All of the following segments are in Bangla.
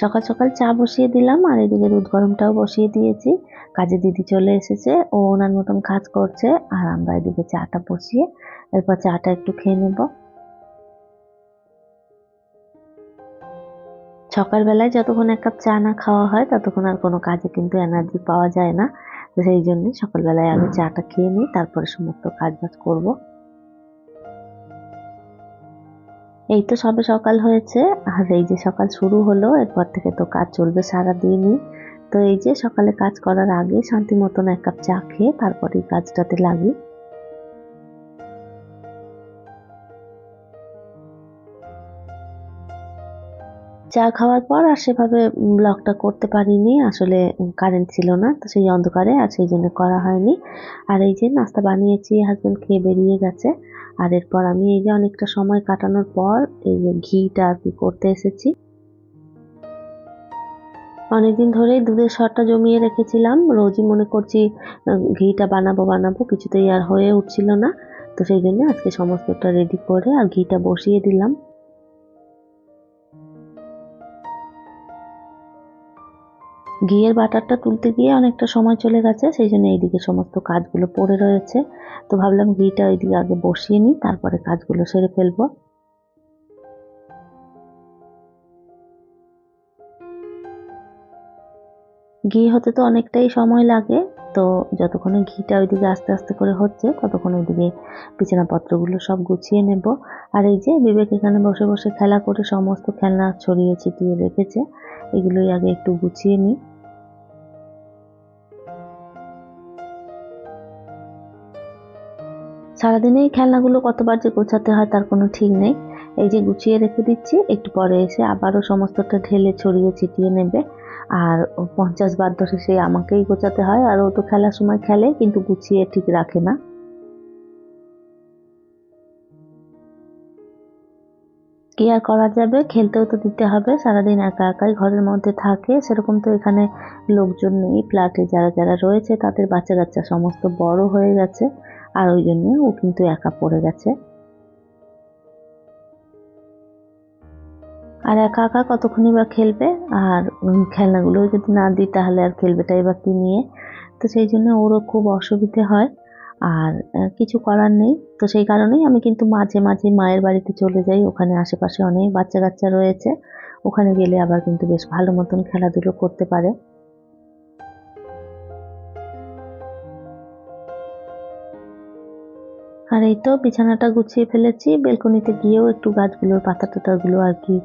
সকাল সকাল চা বসিয়ে দিলাম আর এদিকে দুধ গরমটাও বসিয়ে দিয়েছি। কাজে দিদি চলে এসেছে, ও ওনার মতন কাজ করছে আর আমরা এদিকে চাটা বসিয়ে এরপর চাটা একটু খেয়ে নেব। সকালবেলায় যতক্ষণ এক কাপ চা না খাওয়া হয়, ততক্ষণ আর কোনো কাজে কিন্তু এনার্জি পাওয়া যায় না। তো সেই জন্য সকালবেলায় আগে চাটা খেয়ে নিই, তারপরে সমস্ত কাজ বাজ করব। এই তো সবে সকাল হয়েছে, আর এই যে সকাল শুরু হলো, এরপর থেকে তো কাজ চলবে সারা দিনই তো এই যে সকালে কাজ করার আগে শান্তি মতন এক কাপ চা খেয়ে তারপরে কাজটাতে লাগি। চা খাওয়ার পর আর সেভাবে ব্লগটা করতে পারিনি। আসলে কারেন্ট ছিল না, তো সেই অন্ধকারে আর সেই জন্য করা হয়নি। আর এই যে নাস্তা বানিয়েছি হাজব্যান্ড খেয়ে বেরিয়ে গেছে। আর এরপর আমি এই যে অনেকটা সময় কাটানোর পর এই যে ঘিটা আর কি করতে এসেছি। অনেকদিন ধরেই দুধের সরটা জমিয়ে রেখেছিলাম। রোজই মনে করছি ঘিটা বানাবো বানাবো, কিছুতেই আর হয়ে উঠছিল না। তো সেই জন্য আজকে সমস্তটা রেডি করে আর ঘিটা বসিয়ে দিলাম। ঘিয়ের বাটারটা তুলতে গিয়ে অনেকটা সময় চলে গেছে, সেই জন্য এইদিকে সমস্ত কাজগুলো পড়ে রয়েছে। তো ভাবলাম ঘিটা ওইদিকে আগে বসিয়ে নিই, তারপরে কাজগুলো সেরে ফেলব। ঘি হতে তো অনেকটাই সময় লাগে, তো যতক্ষণে ঘিটা ওইদিকে আস্তে আস্তে করে হচ্ছে, ততক্ষণ ওইদিকে বিছানাপত্রগুলো সব গুছিয়ে নেব। আর এই যে বিবেক এখানে বসে বসে খেলা করে সমস্ত খেলনা ছড়িয়ে ছিটিয়ে রেখেছে, এগুলোই আগে একটু গুছিয়ে নিই। সারাদিনে এই খেলনাগুলো কতবার যে গোছাতে হয় তার কোনো ঠিক নেই। এই যে গুছিয়ে রেখে দিচ্ছি, একটু পরে এসে আবারও সমস্তটা ঢেলে ছড়িয়ে ছিটিয়ে নেবে। আর পঞ্চাশ বার ধরে সে আমাকেই গোছাতে হয়, আর ও তো খেলার সময় খেলে, কিন্তু গুছিয়ে ঠিক রাখে না। কি আর করা যাবে? খেলতেও তো দিতে হবে। সারাদিন একা একাই ঘরের মধ্যে থাকে। সেরকম তো এখানে লোকজন নেই। ফ্ল্যাটে যারা যারা রয়েছে, তাদের বাচ্চা কাচ্চা সমস্ত বড় হয়ে গেছে। আর ওই জন্য ও কিন্তু একা পড়ে গেছে। আর একা একা কতক্ষণই বা খেলবে? আর খেলনাগুলো যদি না দিই, তাহলে আর খেলবেটাই বা কি নিয়ে? তো সেই জন্য ওরও খুব অসুবিধে হয়। আর কিছু করার নেই। তো সেই কারণেই আমি কিন্তু মাঝে মাঝে মায়ের বাড়িতে চলে যাই। ওখানে আশেপাশে অনেক বাচ্চা কাচ্চা রয়েছে। ওখানে গেলে আবার কিন্তু বেশ ভালো মতন খেলাধুলো করতে পারে। আর এই তো বিছানাটা গুছিয়ে ফেলেছি, বেলকনিতে গিয়েও একটু গাছগুলোর পাতা টাতাগুলো আর কি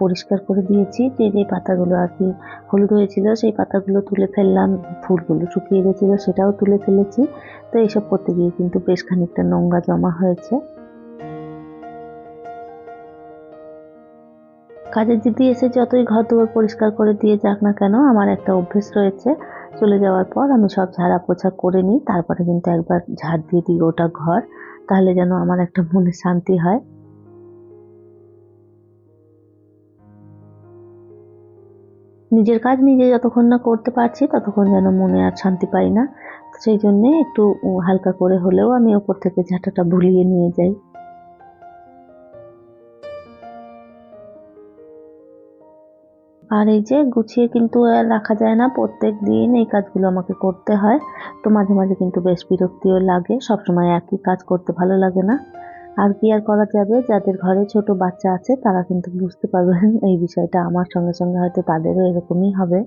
পরিষ্কার করে দিয়েছি যে যে পাতাগুলো আর কি হলুদ হয়েছিল, সেই পাতাগুলো তুলে ফেললাম, ফুলগুলো শুকিয়ে গেছিল সেটাও তুলে ফেলেছি। তো এইসব করতে গিয়ে কিন্তু বেশ খানিকটা নোংরা জমা হয়েছে। কাজের দিদি এসে যতই ঘর দুয়ার পরিষ্কার করে দিয়ে যাক না কেন, আমার একটা অভ্যেস রয়েছে। চলে যাওয়ার পর আমি সব ঝাড়া পোছা করে নিই, তারপরে কিন্তু একবার ঝাড় দিয়ে দিই ওটা ঘর। তাহলে যেন আমার একটা মনে শান্তি হয়। নিজের কাজ নিজে যতক্ষণ না করতে পারছি, ততক্ষণ যেন মনে আর শান্তি পাই না। সেই জন্যে একটু হালকা করে হলেও আমি ওপর থেকে ঝাঁটাটা ভুলিয়ে নিয়ে যাই। আর এই যে গুছিয়ে কিন্তু রাখা যায় না। প্রত্যেক দিন এই কাজগুলো আমাকে করতে হয়। তো মাঝে মাঝে কিন্তু বেশ বিরক্তিও লাগে। সবসময় একই কাজ করতে ভালো লাগে না। আর কি আর করা যাবে? যাদের ঘরে ছোট বাচ্চা আছে, তারা কিন্তু বুঝতে পারবেন এই বিষয়টা। আমার সঙ্গে সঙ্গে হয়তো তাদেরও এরকমই হবে।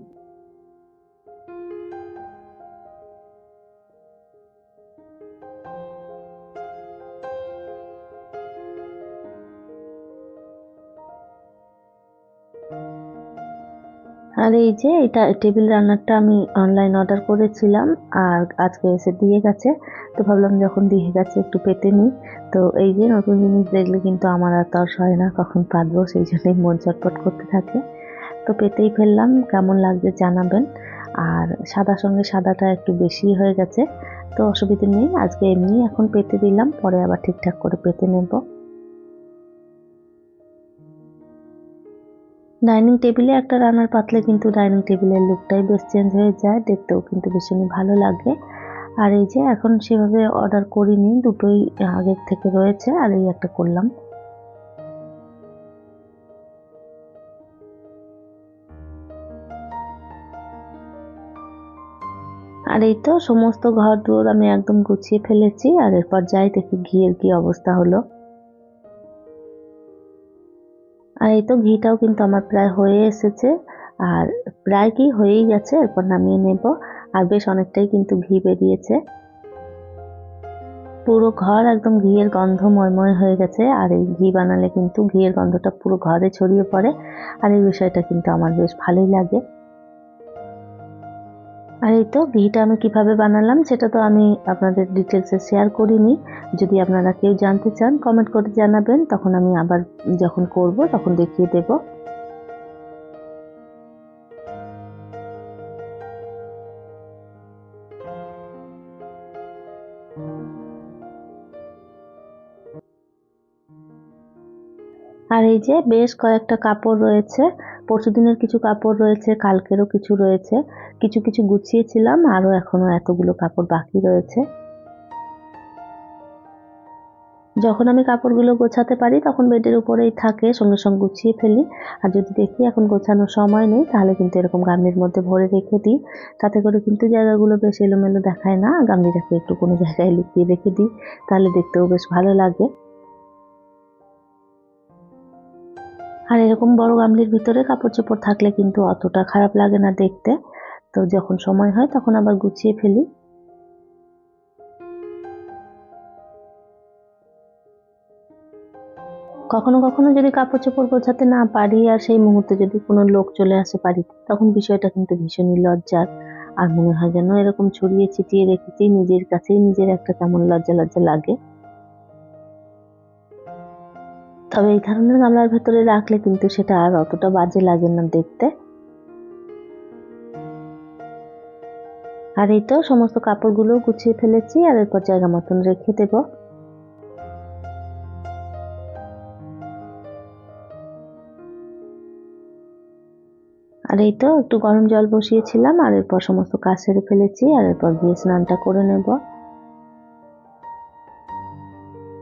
আর এই যে এটা টেবিল রান্নারটা আমি অনলাইন অর্ডার করেছিলাম, আর আজকে এসে দিয়ে গেছে। তো ভাবলাম যখন দিয়ে গেছে একটু পেতে নিই। তো এই যে নতুন জিনিস দেখলে কিন্তু আমার আর তর হয় না, কখন পারব, সেই জন্যই মন চটপট করতে থাকে। তো পেতেই ফেললাম, কেমন লাগবে জানাবেন। আর সাদার সঙ্গে সাদাটা একটু বেশি হয়ে গেছে, তো অসুবিধা নেই। আজকে এমনি এখন পেতে দিলাম, পরে আবার ঠিকঠাক করে পেতে নেব। ডাইনিং টেবিলে একটা রান্নার পাতলে কিন্তু ডাইনিং টেবিলের লুকটাই বেশ চেঞ্জ হয়ে যায়। দেখতেও কিন্তু ভীষণই ভালো লাগে। আর এই যে এখন সেভাবে অর্ডার করিনি, দুটোই আগের থেকে রয়েছে, আর এই একটা করলাম। আর এই তো সমস্ত ঘর দুয়ার আমি একদম গুছিয়ে ফেলেছি, আর এরপর যাই দেখি ঘিয়ের কি অবস্থা হলো। এই তো ঘিটাও কিন্তু আমার প্রায় হয়ে এসেছে। আর প্রায় কি হয়েই গেছে, এরপর নামিয়ে নেব। আর বেশ অনেকটাই কিন্তু ঘি বেরিয়েছে। পুরো ঘর একদম ঘিয়ের গন্ধ ময়ময় হয়ে গেছে। আর এই ঘি বানালে কিন্তু ঘিয়ের গন্ধটা পুরো ঘরে ছড়িয়ে পড়ে। আর এই বিষয়টা কিন্তু আমার বেশ ভালোই লাগে। আর এই তো ঘিটা আমি কীভাবে বানালাম সেটা তো আমি আপনাদের ডিটেলসে শেয়ার করিনি। যদি আপনারা কেউ জানতে চান কমেন্ট করে জানাবেন, তখন আমি আবার যখন করব, তখন দেখিয়ে দেব। আর এই যে বেশ কয়েকটা কাপড় রয়েছে। পরশু দিনের কিছু কাপড় রয়েছে, কালকেরও কিছু রয়েছে। কিছু কিছু গুছিয়েছিলাম, আরও এখনও এতগুলো কাপড় বাকি রয়েছে। যখন আমি কাপড়গুলো গোছাতে পারি, তখন বেডের উপরেই থাকে, সঙ্গে সঙ্গে গুছিয়ে ফেলি। আর যদি দেখি এখন গোছানোর সময় নেই, তাহলে কিন্তু এরকম গামলির মধ্যে ভরে রেখে দিই। তাতে করে কিন্তু জায়গাগুলো বেশ এলোমেলো দেখায় না, গামলিটাকে একটু কোনো জায়গায় লুকিয়ে রেখে দিই, তাহলে দেখতেও বেশ ভালো লাগে। আর এরকম বড় গামলির ভিতরে কাপড় চোপড় থাকলে কিন্তু অতটা খারাপ লাগে না দেখতে। তো যখন সময় হয় তখন আবার গুছিয়ে ফেলি। কখনো কখনো যদি কাপড় চোপড় গোছাতে না পারি আর সেই মুহূর্তে যদি কোনো লোক চলে আসে বাড়িতে, তখন বিষয়টা কিন্তু ভীষণই লজ্জার। আর মনে হয় যেন এরকম ছড়িয়ে ছিটিয়ে রেখেছি, নিজের কাছেই নিজের একটা কেমন লজ্জা লজ্জা লাগে। তবে এই ধরনের গামলার ভেতরে রাখলে কিন্তু সেটা আর অতটা বাজে লাগে না দেখতে। আর এই তো সমস্ত কাপড়গুলো গুছিয়ে ফেলেছি, আর এরপর জায়গা মতন রেখে দেব। আর এই তো একটু গরম জল বসিয়েছিলাম, আর এরপর সমস্ত কাজ সেরে ফেলেছি, আর এরপর গিয়ে স্নানটা করে নেব।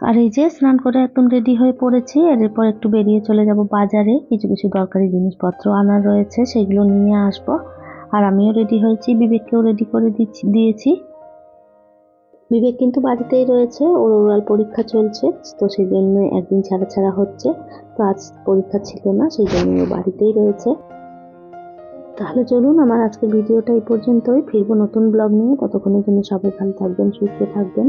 আর এই যে স্নান করে একদম রেডি হয়ে পড়েছি এরপর একটু বেরিয়ে চলে যাব বাজারে। কিছু কিছু দরকারি জিনিসপত্র আনার রয়েছে, সেগুলো নিয়ে আসব। আর আমিও রেডি হয়েছি, বিবেককেও রেডি করে দিচ্ছি, দিয়েছি। বিবেক কিন্তু বাড়িতেই রয়েছে, ওর ওরাল পরীক্ষা চলছে, তো সেই জন্য একদিন ছাড়া ছাড়া হচ্ছে। তো আজ পরীক্ষা ছিল না সেই জন্য ও বাড়িতেই রয়েছে। তাহলে চলুন, আমার আজকে ভিডিওটা এই পর্যন্তই। ফিরবো নতুন ব্লগ নিয়ে, ততক্ষণের জন্য সবাই ভালো থাকবেন, সুস্থ থাকবেন।